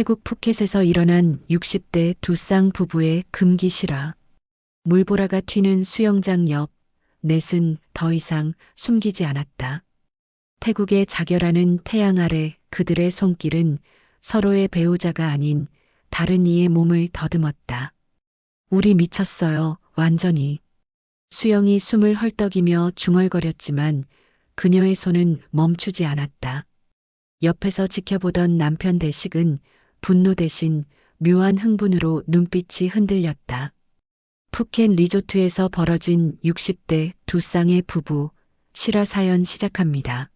태국 푸켓에서 일어난 60대 두 쌍 부부의 금기 실화. 물보라가 튀는 수영장 옆, 넷은 더 이상 숨기지 않았다. 태국의 자결하는 태양 아래 그들의 손길은 서로의 배우자가 아닌 다른 이의 몸을 더듬었다. 우리 미쳤어요, 완전히. 수영이 숨을 헐떡이며 중얼거렸지만 그녀의 손은 멈추지 않았다. 옆에서 지켜보던 남편 대식은 분노 대신 묘한 흥분으로 눈빛이 흔들렸다. 푸켓 리조트에서 벌어진 60대 두 쌍의 부부 실화 사연 시작합니다.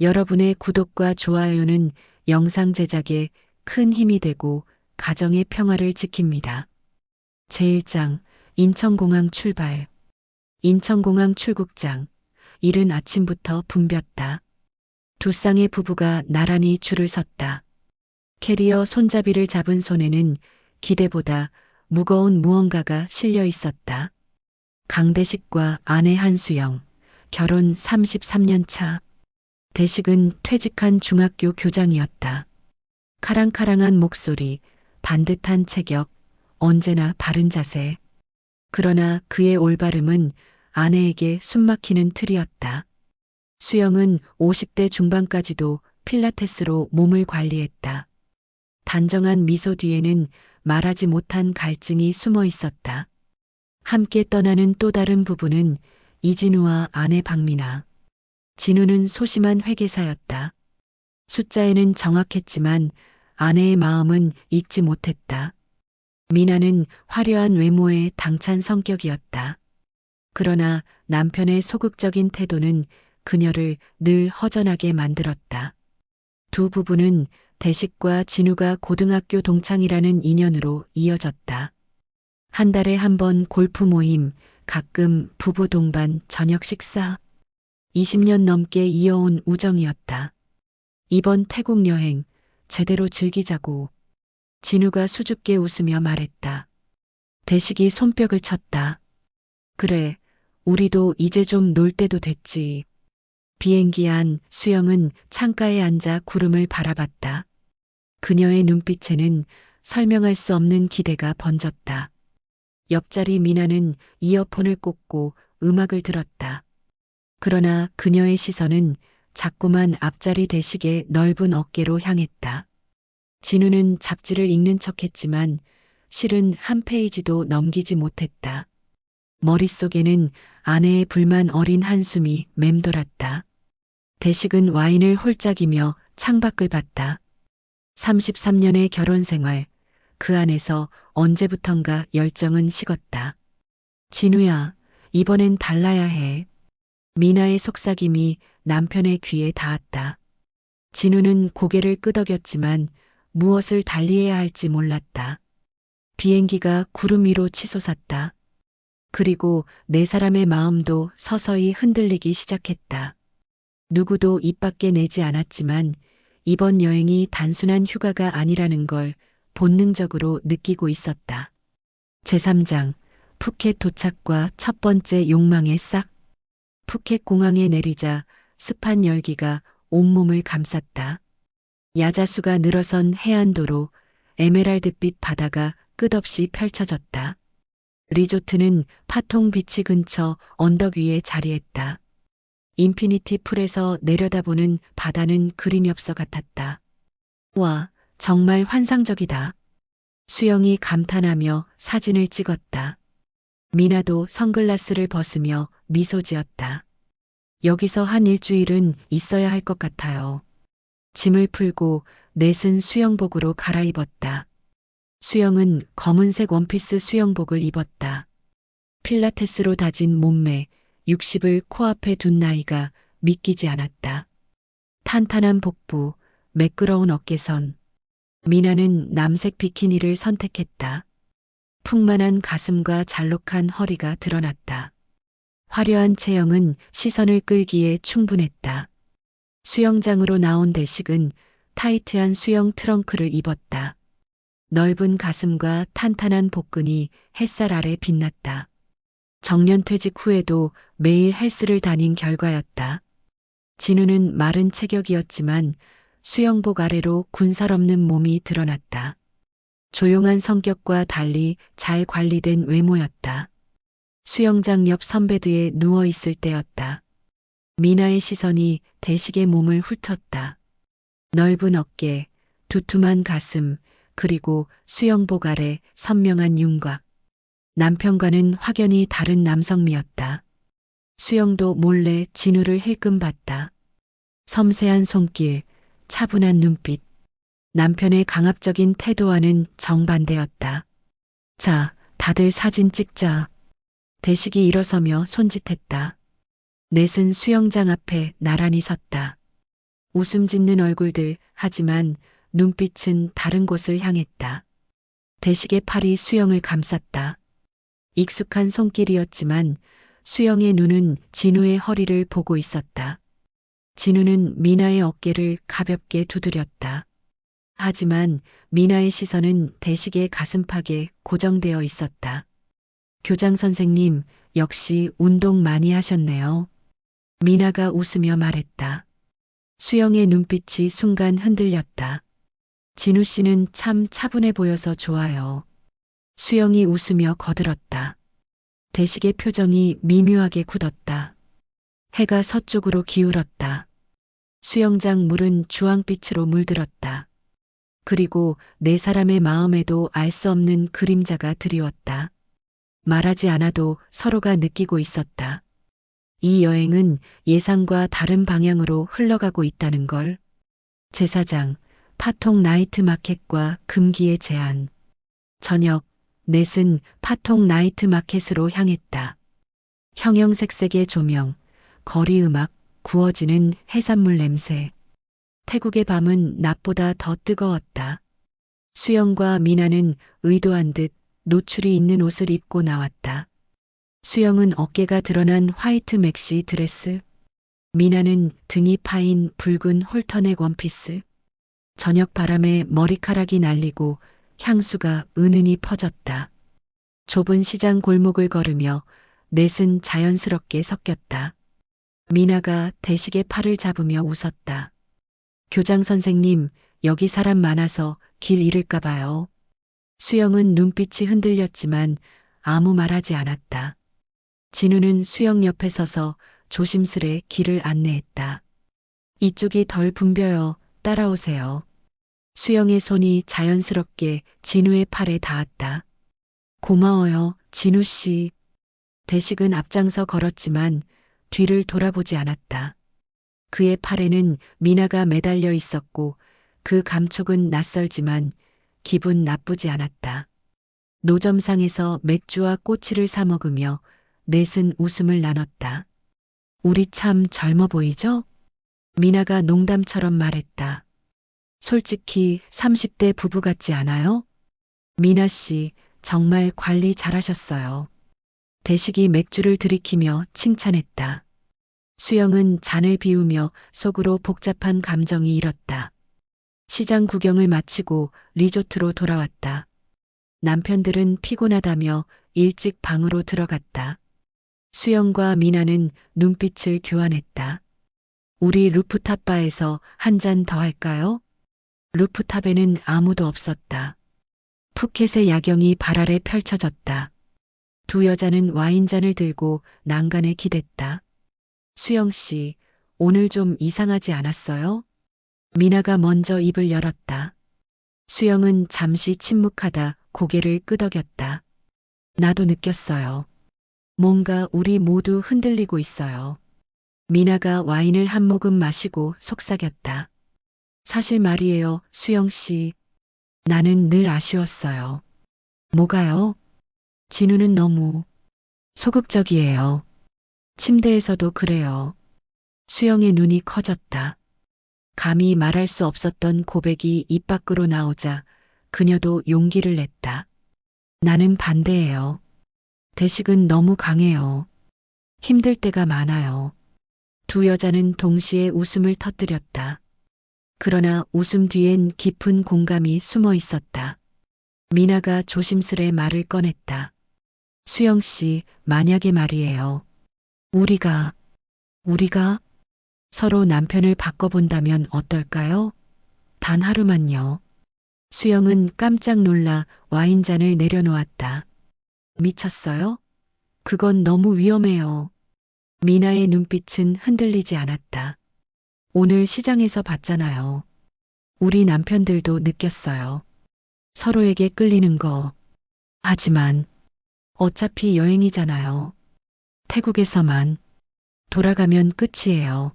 여러분의 구독과 좋아요는 영상 제작에 큰 힘이 되고 가정의 평화를 지킵니다. 제1장 인천공항 출발 인천공항 출국장 이른 아침부터 붐볐다. 두 쌍의 부부가 나란히 줄을 섰다. 캐리어 손잡이를 잡은 손에는 기대보다 무거운 무언가가 실려 있었다. 강대식과 아내 한수영, 결혼 33년 차. 대식은 퇴직한 중학교 교장이었다. 카랑카랑한 목소리, 반듯한 체격, 언제나 바른 자세. 그러나 그의 올바름은 아내에게 숨막히는 틀이었다. 수영은 50대 중반까지도 필라테스로 몸을 관리했다. 단정한 미소 뒤에는 말하지 못한 갈증이 숨어 있었다. 함께 떠나는 또 다른 부부는 이진우와 아내 박미나. 진우는 소심한 회계사였다. 숫자에는 정확했지만 아내의 마음은 읽지 못했다. 미나는 화려한 외모에 당찬 성격이었다. 그러나 남편의 소극적인 태도는 그녀를 늘 허전하게 만들었다. 두 부부는 대식과 진우가 고등학교 동창이라는 인연으로 이어졌다. 한 달에 한 번 골프 모임, 가끔 부부 동반 저녁 식사. 20년 넘게 이어온 우정이었다. 이번 태국 여행 제대로 즐기자고 진우가 수줍게 웃으며 말했다. 대식이 손뼉을 쳤다. 그래, 우리도 이제 좀 놀 때도 됐지. 비행기 안 수영은 창가에 앉아 구름을 바라봤다. 그녀의 눈빛에는 설명할 수 없는 기대가 번졌다. 옆자리 미나는 이어폰을 꽂고 음악을 들었다. 그러나 그녀의 시선은 자꾸만 앞자리 대식의 넓은 어깨로 향했다. 진우는 잡지를 읽는 척했지만 실은 한 페이지도 넘기지 못했다. 머릿속에는 아내의 불만 어린 한숨이 맴돌았다. 대식은 와인을 홀짝이며 창밖을 봤다. 33년의 결혼 생활, 그 안에서 언제부턴가 열정은 식었다. 진우야, 이번엔 달라야 해. 미나의 속삭임이 남편의 귀에 닿았다. 진우는 고개를 끄덕였지만 무엇을 달리해야 할지 몰랐다. 비행기가 구름 위로 치솟았다. 그리고 네 사람의 마음도 서서히 흔들리기 시작했다. 누구도 입 밖에 내지 않았지만 이번 여행이 단순한 휴가가 아니라는 걸 본능적으로 느끼고 있었다. 제3장 푸켓 도착과 첫 번째 욕망의 싹. 푸켓 공항에 내리자 습한 열기가 온몸을 감쌌다. 야자수가 늘어선 해안도로 에메랄드빛 바다가 끝없이 펼쳐졌다. 리조트는 파통 비치 근처 언덕 위에 자리했다. 인피니티 풀에서 내려다보는 바다는 그림 엽서 같았다. 와, 정말 환상적이다. 수영이 감탄하며 사진을 찍었다. 미나도 선글라스를 벗으며 미소 지었다. 여기서 한 일주일은 있어야 할 것 같아요. 짐을 풀고 넷은 수영복으로 갈아입었다. 수영은 검은색 원피스 수영복을 입었다. 필라테스로 다진 몸매, 60을 코앞에 둔 나이가 믿기지 않았다. 탄탄한 복부, 매끄러운 어깨선. 미나는 남색 비키니를 선택했다. 풍만한 가슴과 잘록한 허리가 드러났다. 화려한 체형은 시선을 끌기에 충분했다. 수영장으로 나온 대식은 타이트한 수영 트렁크를 입었다. 넓은 가슴과 탄탄한 복근이 햇살 아래 빛났다. 정년 퇴직 후에도 매일 헬스를 다닌 결과였다. 진우는 마른 체격이었지만 수영복 아래로 군살 없는 몸이 드러났다. 조용한 성격과 달리 잘 관리된 외모였다. 수영장 옆 선베드에 누워 있을 때였다. 미나의 시선이 대식의 몸을 훑었다. 넓은 어깨, 두툼한 가슴, 그리고 수영복 아래 선명한 윤곽. 남편과는 확연히 다른 남성미였다. 수영도 몰래 진우를 힐끔 봤다. 섬세한 손길, 차분한 눈빛. 남편의 강압적인 태도와는 정반대였다. 자, 다들 사진 찍자. 대식이 일어서며 손짓했다. 넷은 수영장 앞에 나란히 섰다. 웃음 짓는 얼굴들, 하지만 눈빛은 다른 곳을 향했다. 대식의 팔이 수영을 감쌌다. 익숙한 손길이었지만 수영의 눈은 진우의 허리를 보고 있었다. 진우는 미나의 어깨를 가볍게 두드렸다. 하지만 미나의 시선은 대식의 가슴팍에 고정되어 있었다. 교장 선생님, 역시 운동 많이 하셨네요. 미나가 웃으며 말했다. 수영의 눈빛이 순간 흔들렸다. 진우 씨는 참 차분해 보여서 좋아요. 수영이 웃으며 거들었다. 대식의 표정이 미묘하게 굳었다. 해가 서쪽으로 기울었다. 수영장 물은 주황빛으로 물들었다. 그리고 네 사람의 마음에도 알 수 없는 그림자가 드리웠다. 말하지 않아도 서로가 느끼고 있었다. 이 여행은 예상과 다른 방향으로 흘러가고 있다는 걸. 제사장, 파통 나이트 마켓과 금기의 제안. 저녁, 넷은 파통 나이트 마켓으로 향했다. 형형색색의 조명, 거리 음악, 구워지는 해산물 냄새. 태국의 밤은 낮보다 더 뜨거웠다. 수영과 미나는 의도한 듯 노출이 있는 옷을 입고 나왔다. 수영은 어깨가 드러난 화이트 맥시 드레스. 미나는 등이 파인 붉은 홀터넥 원피스. 저녁 바람에 머리카락이 날리고 향수가 은은히 퍼졌다. 좁은 시장 골목을 걸으며 넷은 자연스럽게 섞였다. 미나가 대식의 팔을 잡으며 웃었다. 교장 선생님, 여기 사람 많아서 길 잃을까 봐요. 수영은 눈빛이 흔들렸지만 아무 말하지 않았다. 진우는 수영 옆에 서서 조심스레 길을 안내했다. 이쪽이 덜 붐벼요. 따라오세요. 수영의 손이 자연스럽게 진우의 팔에 닿았다. 고마워요, 진우 씨. 대식은 앞장서 걸었지만 뒤를 돌아보지 않았다. 그의 팔에는 미나가 매달려 있었고 그 감촉은 낯설지만 기분 나쁘지 않았다. 노점상에서 맥주와 꼬치를 사 먹으며 넷은 웃음을 나눴다. 우리 참 젊어 보이죠? 미나가 농담처럼 말했다. 솔직히 30대 부부 같지 않아요? 미나 씨, 정말 관리 잘하셨어요. 대식이 맥주를 들이키며 칭찬했다. 수영은 잔을 비우며 속으로 복잡한 감정이 일었다. 시장 구경을 마치고 리조트로 돌아왔다. 남편들은 피곤하다며 일찍 방으로 들어갔다. 수영과 미나는 눈빛을 교환했다. 우리 루프탑 바에서 한 잔 더 할까요? 루프탑에는 아무도 없었다. 푸켓의 야경이 발 아래 펼쳐졌다. 두 여자는 와인잔을 들고 난간에 기댔다. 수영 씨, 오늘 좀 이상하지 않았어요? 미나가 먼저 입을 열었다. 수영은 잠시 침묵하다 고개를 끄덕였다. 나도 느꼈어요. 뭔가 우리 모두 흔들리고 있어요. 미나가 와인을 한 모금 마시고 속삭였다. 사실 말이에요, 수영 씨. 나는 늘 아쉬웠어요. 뭐가요? 진우는 너무 소극적이에요. 침대에서도 그래요. 수영의 눈이 커졌다. 감히 말할 수 없었던 고백이 입 밖으로 나오자 그녀도 용기를 냈다. 나는 반대예요. 대식은 너무 강해요. 힘들 때가 많아요. 두 여자는 동시에 웃음을 터뜨렸다. 그러나 웃음 뒤엔 깊은 공감이 숨어 있었다. 미나가 조심스레 말을 꺼냈다. 수영 씨, 만약에 말이에요. 우리가, 우리가 서로 남편을 바꿔본다면 어떨까요? 단 하루만요. 수영은 깜짝 놀라 와인잔을 내려놓았다. 미쳤어요? 그건 너무 위험해요. 미나의 눈빛은 흔들리지 않았다. 오늘 시장에서 봤잖아요. 우리 남편들도 느꼈어요. 서로에게 끌리는 거. 하지만 어차피 여행이잖아요. 태국에서만 돌아가면 끝이에요.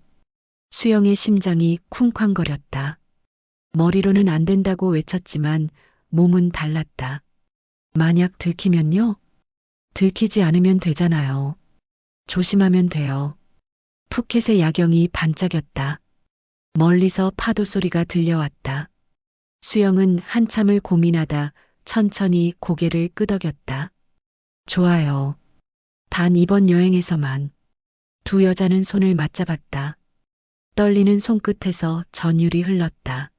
수영의 심장이 쿵쾅거렸다. 머리로는 안 된다고 외쳤지만 몸은 달랐다. 만약 들키면요? 들키지 않으면 되잖아요. 조심하면 돼요. 푸켓의 야경이 반짝였다. 멀리서 파도 소리가 들려왔다. 수영은 한참을 고민하다 천천히 고개를 끄덕였다. 좋아요. 단 이번 여행에서만. 두 여자는 손을 맞잡았다. 떨리는 손끝에서 전율이 흘렀다.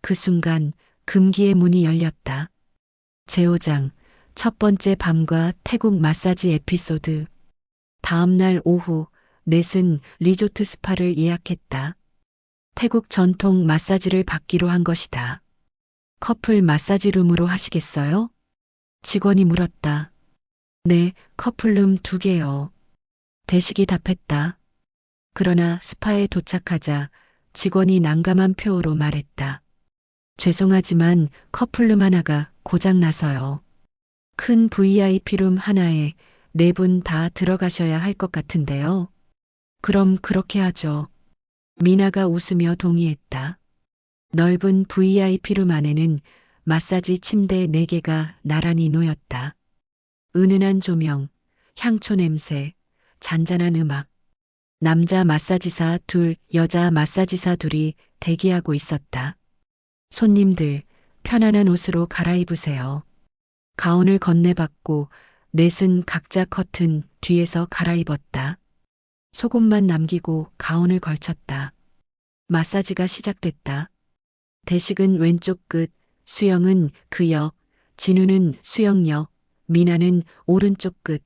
그 순간 금기의 문이 열렸다. 제5장 첫 번째 밤과 태국 마사지 에피소드. 다음 날 오후 넷은 리조트 스파를 예약했다. 태국 전통 마사지를 받기로 한 것이다. 커플 마사지룸으로 하시겠어요? 직원이 물었다. 네, 커플룸 두 개요. 대식이 답했다. 그러나 스파에 도착하자 직원이 난감한 표로 말했다. 죄송하지만 커플룸 하나가 고장 나서요. 큰 VIP룸 하나에 네 분 다 들어가셔야 할 것 같은데요. 그럼 그렇게 하죠. 미나가 웃으며 동의했다. 넓은 VIP룸 안에는 마사지 침대 4개가 나란히 놓였다. 은은한 조명, 향초 냄새, 잔잔한 음악. 남자 마사지사 둘, 여자 마사지사 둘이 대기하고 있었다. 손님들, 편안한 옷으로 갈아입으세요. 가운을 건네받고 넷은 각자 커튼 뒤에서 갈아입었다. 속옷만 남기고 가운을 걸쳤다. 마사지가 시작됐다. 대식은 왼쪽 끝, 수영은 그 역, 진우는 수영역, 미나는 오른쪽 끝.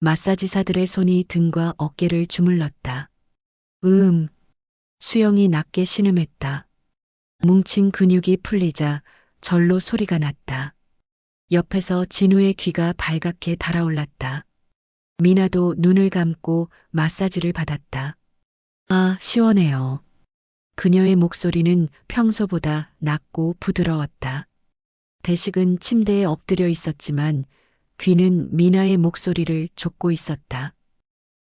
마사지사들의 손이 등과 어깨를 주물렀다. 음. 수영이 낮게 신음했다. 뭉친 근육이 풀리자 절로 소리가 났다. 옆에서 진우의 귀가 발갛게 달아올랐다. 미나도 눈을 감고 마사지를 받았다. 아, 시원해요. 그녀의 목소리는 평소보다 낮고 부드러웠다. 대식은 침대에 엎드려 있었지만 귀는 미나의 목소리를 쫓고 있었다.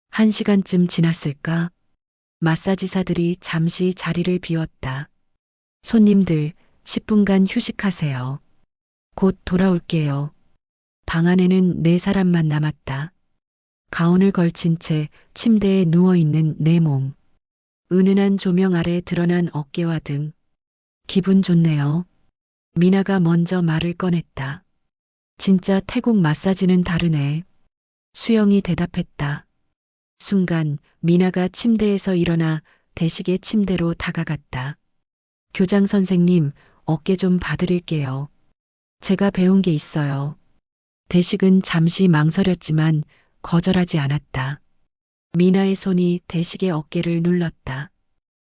한 시간쯤 지났을까? 마사지사들이 잠시 자리를 비웠다. 손님들, 10분간 휴식하세요. 곧 돌아올게요. 방 안에는 네 사람만 남았다. 가운을 걸친 채 침대에 누워있는 내 몸. 은은한 조명 아래 드러난 어깨와 등. 기분 좋네요. 미나가 먼저 말을 꺼냈다. 진짜 태국 마사지는 다르네. 수영이 대답했다. 순간 미나가 침대에서 일어나 대식의 침대로 다가갔다. 교장 선생님, 어깨 좀 봐드릴게요. 제가 배운 게 있어요. 대식은 잠시 망설였지만 거절하지 않았다. 미나의 손이 대식의 어깨를 눌렀다.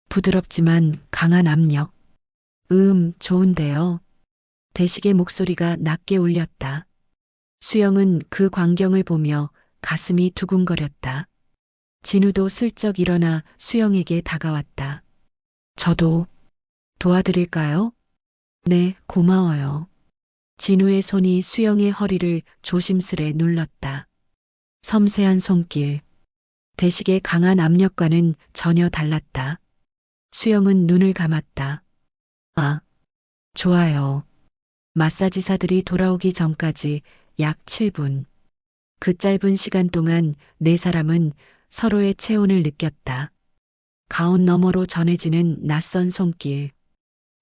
부드럽지만 강한 압력. 음, 좋은데요. 대식의 목소리가 낮게 울렸다. 수영은 그 광경을 보며 가슴이 두근거렸다. 진우도 슬쩍 일어나 수영에게 다가왔다. 저도 도와드릴까요? 네, 고마워요. 진우의 손이 수영의 허리를 조심스레 눌렀다. 섬세한 손길. 대식의 강한 압력과는 전혀 달랐다. 수영은 눈을 감았다. 아, 좋아요. 마사지사들이 돌아오기 전까지 약 7분. 그 짧은 시간 동안 네 사람은 서로의 체온을 느꼈다. 가운 너머로 전해지는 낯선 손길.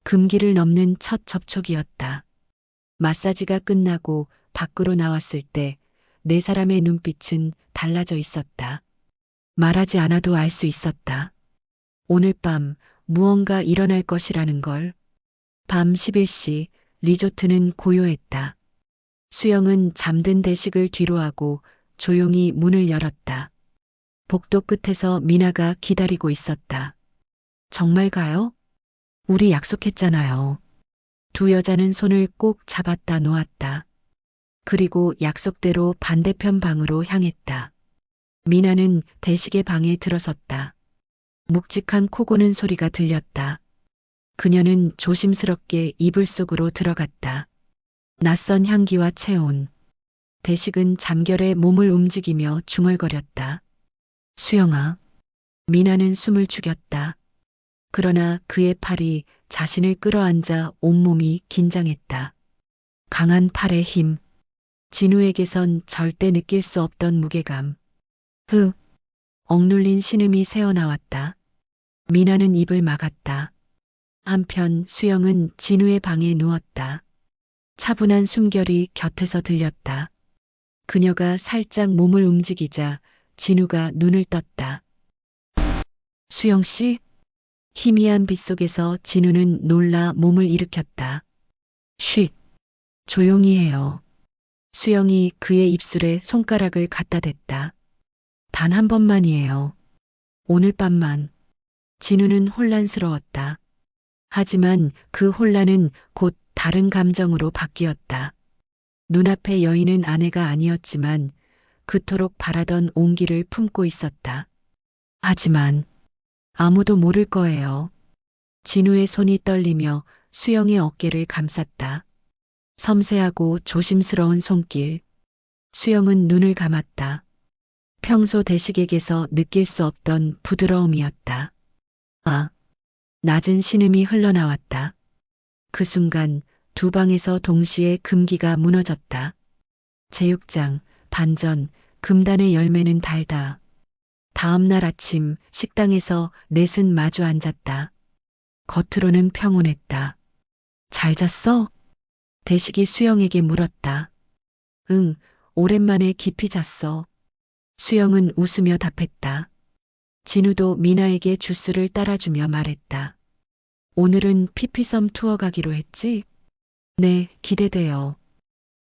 금기를 넘는 첫 접촉이었다. 마사지가 끝나고 밖으로 나왔을 때 네 사람의 눈빛은 달라져 있었다. 말하지 않아도 알 수 있었다. 오늘 밤 무언가 일어날 것이라는 걸. 밤 11시 리조트는 고요했다. 수영은 잠든 대식을 뒤로 하고 조용히 문을 열었다. 복도 끝에서 미나가 기다리고 있었다. 정말 가요? 우리 약속했잖아요. 두 여자는 손을 꼭 잡았다 놓았다. 그리고 약속대로 반대편 방으로 향했다. 미나는 대식의 방에 들어섰다. 묵직한 코 고는 소리가 들렸다. 그녀는 조심스럽게 이불 속으로 들어갔다. 낯선 향기와 체온. 대식은 잠결에 몸을 움직이며 중얼거렸다. 수영아. 미나는 숨을 죽였다. 그러나 그의 팔이 자신을 끌어안자 온몸이 긴장했다. 강한 팔의 힘. 진우에게선 절대 느낄 수 없던 무게감. 흐. 억눌린 신음이 새어나왔다. 미나는 입을 막았다. 한편 수영은 진우의 방에 누웠다. 차분한 숨결이 곁에서 들렸다. 그녀가 살짝 몸을 움직이자 진우가 눈을 떴다. 수영 씨? 희미한 빛 속에서 진우는 놀라 몸을 일으켰다. 쉿. 조용히 해요. 수영이 그의 입술에 손가락을 갖다 댔다. 단 한 번만이에요. 오늘 밤만. 진우는 혼란스러웠다. 하지만 그 혼란은 곧 다른 감정으로 바뀌었다. 눈앞의 여인은 아내가 아니었지만 그토록 바라던 온기를 품고 있었다. 하지만 아무도 모를 거예요. 진우의 손이 떨리며 수영의 어깨를 감쌌다. 섬세하고 조심스러운 손길. 수영은 눈을 감았다. 평소 대식에게서 느낄 수 없던 부드러움이었다. 아, 낮은 신음이 흘러나왔다. 그 순간 두 방에서 동시에 금기가 무너졌다. 제육장, 반전, 금단의 열매는 달다. 다음 날 아침 식당에서 넷은 마주 앉았다. 겉으로는 평온했다. 잘 잤어? 대식이 수영에게 물었다. 응, 오랜만에 깊이 잤어. 수영은 웃으며 답했다. 진우도 미나에게 주스를 따라주며 말했다. 오늘은 피피섬 투어 가기로 했지? 네, 기대돼요.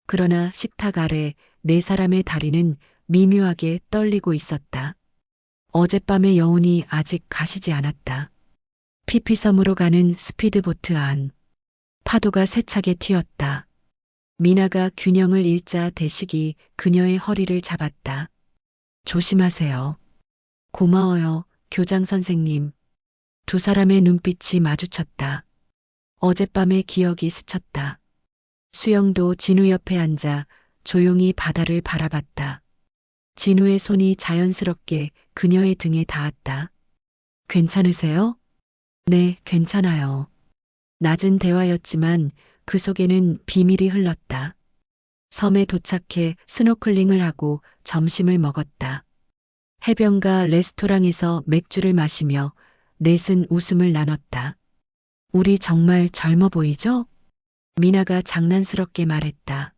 그러나 식탁 아래 네 사람의 다리는 미묘하게 떨리고 있었다. 어젯밤의 여운이 아직 가시지 않았다. 피피섬으로 가는 스피드보트 안. 파도가 세차게 튀었다. 미나가 균형을 잃자 대식이 그녀의 허리를 잡았다. 조심하세요. 고마워요, 교장 선생님. 두 사람의 눈빛이 마주쳤다. 어젯밤의 기억이 스쳤다. 수영도 진우 옆에 앉아 조용히 바다를 바라봤다. 진우의 손이 자연스럽게 그녀의 등에 닿았다. 괜찮으세요? 네, 괜찮아요. 낮은 대화였지만 그 속에는 비밀이 흘렀다. 섬에 도착해 스노클링을 하고 점심을 먹었다. 해변가 레스토랑에서 맥주를 마시며 넷은 웃음을 나눴다. 우리 정말 젊어 보이죠? 미나가 장난스럽게 말했다.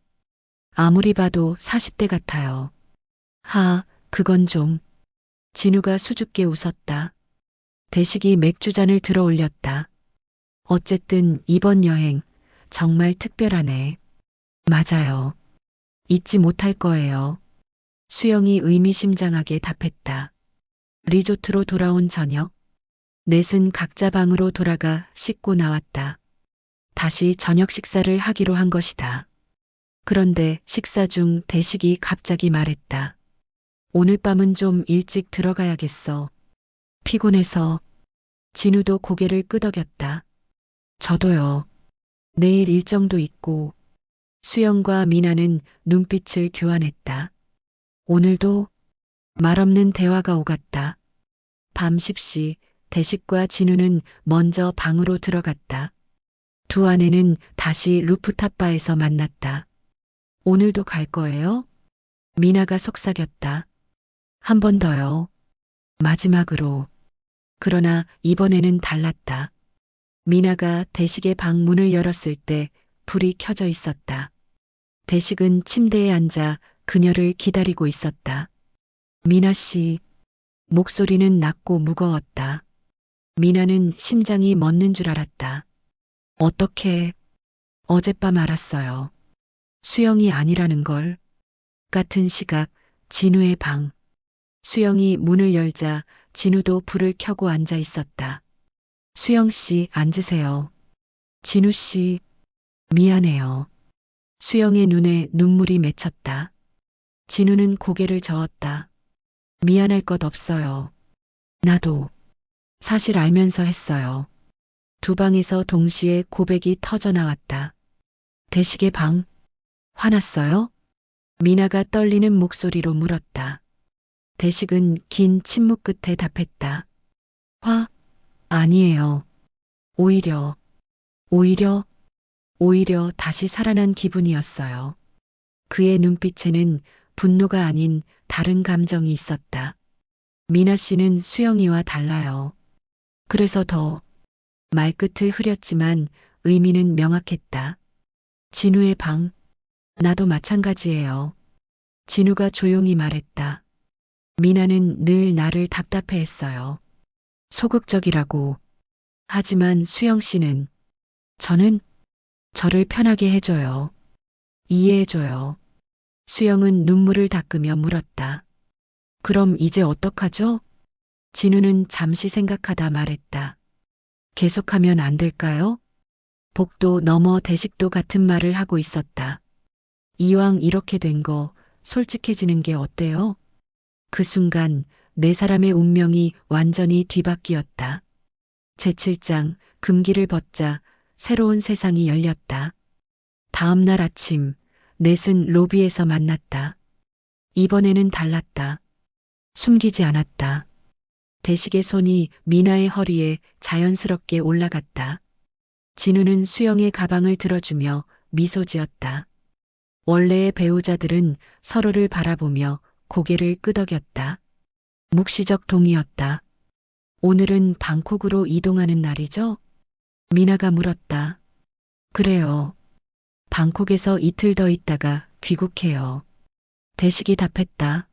아무리 봐도 40대 같아요. 하, 그건 좀. 진우가 수줍게 웃었다. 대식이 맥주잔을 들어 올렸다. 어쨌든 이번 여행 정말 특별하네. 맞아요. 잊지 못할 거예요. 수영이 의미심장하게 답했다. 리조트로 돌아온 저녁. 넷은 각자 방으로 돌아가 씻고 나왔다. 다시 저녁 식사를 하기로 한 것이다. 그런데 식사 중 대식이 갑자기 말했다. 오늘 밤은 좀 일찍 들어가야겠어. 피곤해서 진우도 고개를 끄덕였다. 저도요. 내일 일정도 있고 수영과 미나는 눈빛을 교환했다. 오늘도 말없는 대화가 오갔다. 밤 10시 대식과 진우는 먼저 방으로 들어갔다. 두 아내는 다시 루프탑바에서 만났다. 오늘도 갈 거예요? 미나가 속삭였다. 한 번 더요. 마지막으로. 그러나 이번에는 달랐다. 미나가 대식의 방 문을 열었을 때 불이 켜져 있었다. 대식은 침대에 앉아 그녀를 기다리고 있었다. 미나 씨, 목소리는 낮고 무거웠다. 미나는 심장이 멎는 줄 알았다. 어떻게, 어젯밤 알았어요. 수영이 아니라는 걸. 같은 시각, 진우의 방. 수영이 문을 열자 진우도 불을 켜고 앉아 있었다. 수영 씨, 앉으세요. 진우 씨, 미안해요. 수영의 눈에 눈물이 맺혔다. 진우는 고개를 저었다. 미안할 것 없어요. 나도 사실 알면서 했어요. 두 방에서 동시에 고백이 터져 나왔다. 대식의 방, 화났어요? 미나가 떨리는 목소리로 물었다. 대식은 긴 침묵 끝에 답했다. 화? 아니에요. 오히려, 오히려, 오히려 다시 살아난 기분이었어요. 그의 눈빛에는 분노가 아닌 다른 감정이 있었다. 미나 씨는 수영이와 달라요. 그래서 더 말끝을 흐렸지만 의미는 명확했다. 진우의 방, 나도 마찬가지예요. 진우가 조용히 말했다. 미나는 늘 나를 답답해 했어요. 소극적이라고. 하지만 수영 씨는 저는 저를 편하게 해줘요. 이해해줘요. 수영은 눈물을 닦으며 물었다. 그럼 이제 어떡하죠? 진우는 잠시 생각하다 말했다. 계속하면 안 될까요? 복도 넘어 대식도 같은 말을 하고 있었다. 이왕 이렇게 된 거 솔직해지는 게 어때요? 그 순간 네 사람의 운명이 완전히 뒤바뀌었다. 제7장 금기를 벗자 새로운 세상이 열렸다. 다음 날 아침 넷은 로비에서 만났다. 이번에는 달랐다. 숨기지 않았다. 대식의 손이 미나의 허리에 자연스럽게 올라갔다. 진우는 수영의 가방을 들어주며 미소 지었다. 원래의 배우자들은 서로를 바라보며 고개를 끄덕였다. 묵시적 동의였다. 오늘은 방콕으로 이동하는 날이죠? 미나가 물었다. 그래요. 방콕에서 이틀 더 있다가 귀국해요. 대식이 답했다.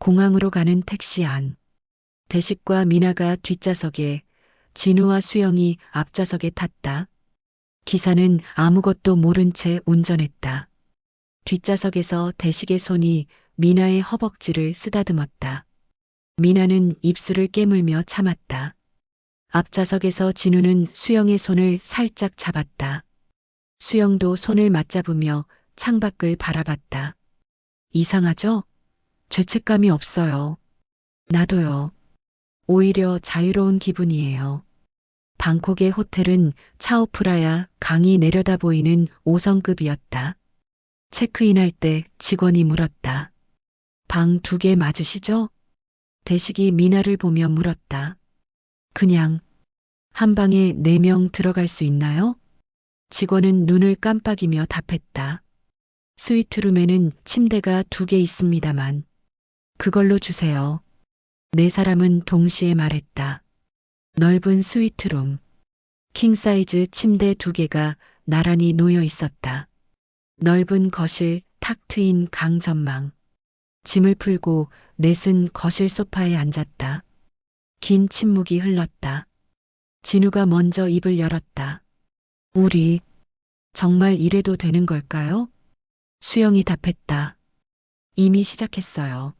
공항으로 가는 택시 안. 대식과 미나가 뒷좌석에 진우와 수영이 앞좌석에 탔다. 기사는 아무것도 모른 채 운전했다. 뒷좌석에서 대식의 손이 미나의 허벅지를 쓰다듬었다. 미나는 입술을 깨물며 참았다. 앞좌석에서 진우는 수영의 손을 살짝 잡았다. 수영도 손을 맞잡으며 창밖을 바라봤다. 이상하죠? 죄책감이 없어요. 나도요. 오히려 자유로운 기분이에요. 방콕의 호텔은 차오프라야 강이 내려다 보이는 5성급이었다. 체크인할 때 직원이 물었다. 방 두 개 맞으시죠? 대식이 미나를 보며 물었다. 그냥 한 방에 네 명 들어갈 수 있나요? 직원은 눈을 깜빡이며 답했다. 스위트룸에는 침대가 두 개 있습니다만 그걸로 주세요. 네 사람은 동시에 말했다. 넓은 스위트룸. 킹사이즈 침대 두 개가 나란히 놓여 있었다. 넓은 거실, 탁 트인 강 전망. 짐을 풀고 넷은 거실 소파에 앉았다. 긴 침묵이 흘렀다. 진우가 먼저 입을 열었다. 우리 정말 이래도 되는 걸까요? 수영이 답했다. 이미 시작했어요.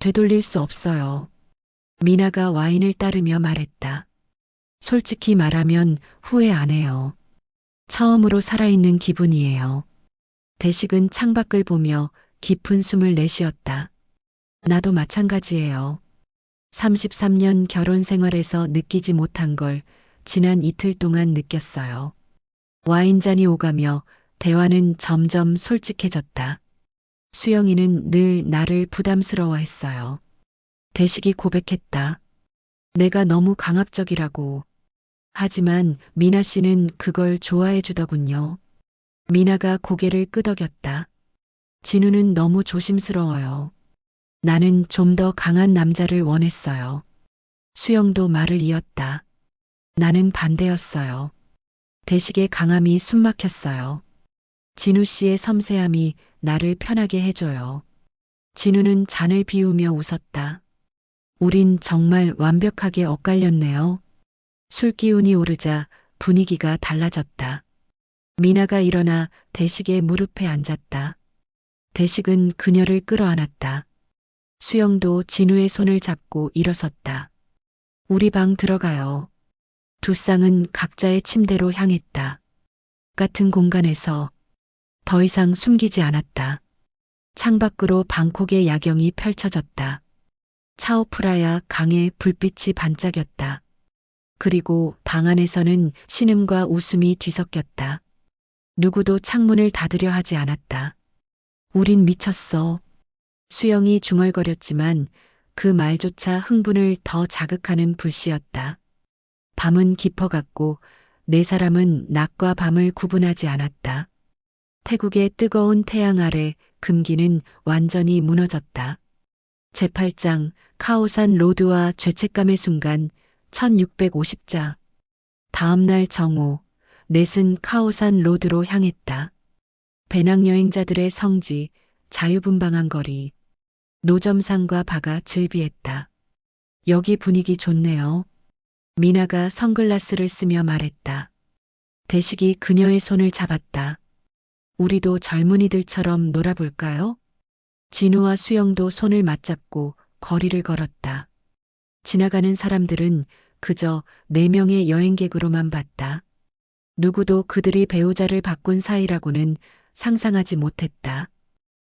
되돌릴 수 없어요. 미나가 와인을 따르며 말했다. 솔직히 말하면 후회 안 해요. 처음으로 살아있는 기분이에요. 대식은 창밖을 보며 깊은 숨을 내쉬었다. 나도 마찬가지예요. 33년 결혼 생활에서 느끼지 못한 걸 지난 이틀 동안 느꼈어요. 와인잔이 오가며 대화는 점점 솔직해졌다. 수영이는 늘 나를 부담스러워 했어요. 대식이 고백했다. 내가 너무 강압적이라고. 하지만 미나 씨는 그걸 좋아해 주더군요. 미나가 고개를 끄덕였다. 진우는 너무 조심스러워요. 나는 좀 더 강한 남자를 원했어요. 수영도 말을 이었다. 나는 반대였어요. 대식의 강함이 숨막혔어요. 진우 씨의 섬세함이 나를 편하게 해줘요. 진우는 잔을 비우며 웃었다. 우린 정말 완벽하게 엇갈렸네요. 술 기운이 오르자 분위기가 달라졌다. 미나가 일어나 대식의 무릎에 앉았다. 대식은 그녀를 끌어안았다. 수영도 진우의 손을 잡고 일어섰다. 우리 방 들어가요. 두 쌍은 각자의 침대로 향했다. 같은 공간에서 더 이상 숨기지 않았다. 창밖으로 방콕의 야경이 펼쳐졌다. 차오프라야 강의 불빛이 반짝였다. 그리고 방 안에서는 신음과 웃음이 뒤섞였다. 누구도 창문을 닫으려 하지 않았다. 우린 미쳤어. 수영이 중얼거렸지만 그 말조차 흥분을 더 자극하는 불씨였다. 밤은 깊어갔고 네 사람은 낮과 밤을 구분하지 않았다. 태국의 뜨거운 태양 아래 금기는 완전히 무너졌다. 제8장 카오산 로드와 죄책감의 순간 1650자. 다음날 정오, 넷은 카오산 로드로 향했다. 배낭여행자들의 성지, 자유분방한 거리, 노점상과 바가 즐비했다. 여기 분위기 좋네요. 미나가 선글라스를 쓰며 말했다. 대식이 그녀의 손을 잡았다. 우리도 젊은이들처럼 놀아볼까요? 진우와 수영도 손을 맞잡고 거리를 걸었다. 지나가는 사람들은 그저 네 명의 여행객으로만 봤다. 누구도 그들이 배우자를 바꾼 사이라고는 상상하지 못했다.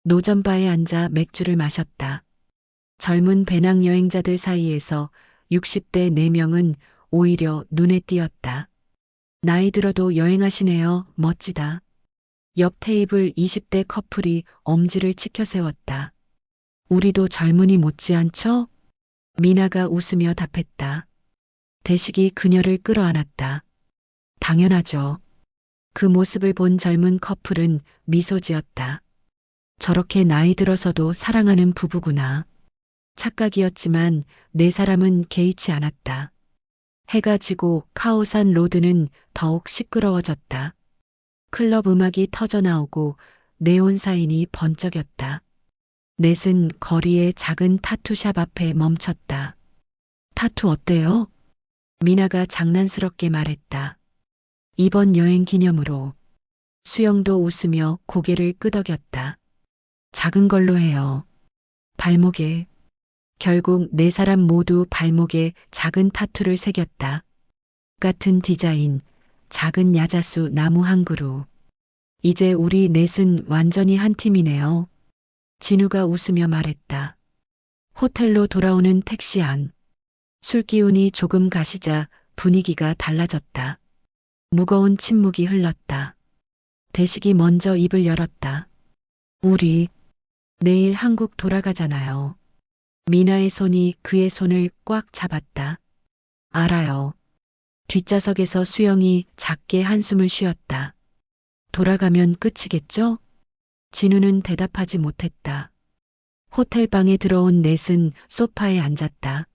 노점바에 앉아 맥주를 마셨다. 젊은 배낭 여행자들 사이에서 60대 4명은 오히려 눈에 띄었다. 나이 들어도 여행하시네요. 멋지다. 옆 테이블 20대 커플이 엄지를 치켜 세웠다. 우리도 젊은이 못지않죠? 미나가 웃으며 답했다. 대식이 그녀를 끌어안았다. 당연하죠. 그 모습을 본 젊은 커플은 미소 지었다. 저렇게 나이 들어서도 사랑하는 부부구나. 착각이었지만 네 사람은 개의치 않았다. 해가 지고 카오산 로드는 더욱 시끄러워졌다. 클럽 음악이 터져 나오고 네온 사인이 번쩍였다. 넷은 거리의 작은 타투샵 앞에 멈췄다. 타투 어때요? 미나가 장난스럽게 말했다. 이번 여행 기념으로 수영도 웃으며 고개를 끄덕였다. 작은 걸로 해요. 발목에. 결국 네 사람 모두 발목에 작은 타투를 새겼다. 같은 디자인, 작은 야자수 나무 한 그루. 이제 우리 넷은 완전히 한 팀이네요. 진우가 웃으며 말했다. 호텔로 돌아오는 택시 안. 술 기운이 조금 가시자 분위기가 달라졌다. 무거운 침묵이 흘렀다. 대식이 먼저 입을 열었다. 우리 내일 한국 돌아가잖아요. 미나의 손이 그의 손을 꽉 잡았다. 알아요. 뒷좌석에서 수영이 작게 한숨을 쉬었다. 돌아가면 끝이겠죠? 진우는 대답하지 못했다. 호텔방에 들어온 넷은 소파에 앉았다.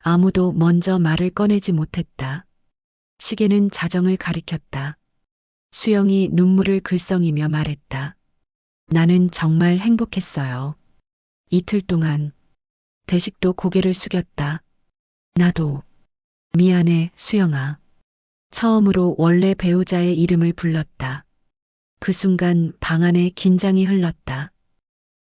아무도 먼저 말을 꺼내지 못했다. 시계는 자정을 가리켰다. 수영이 눈물을 글썽이며 말했다. 나는 정말 행복했어요. 이틀 동안 대식도 고개를 숙였다. 나도 미안해 수영아. 처음으로 원래 배우자의 이름을 불렀다. 그 순간 방 안에 긴장이 흘렀다.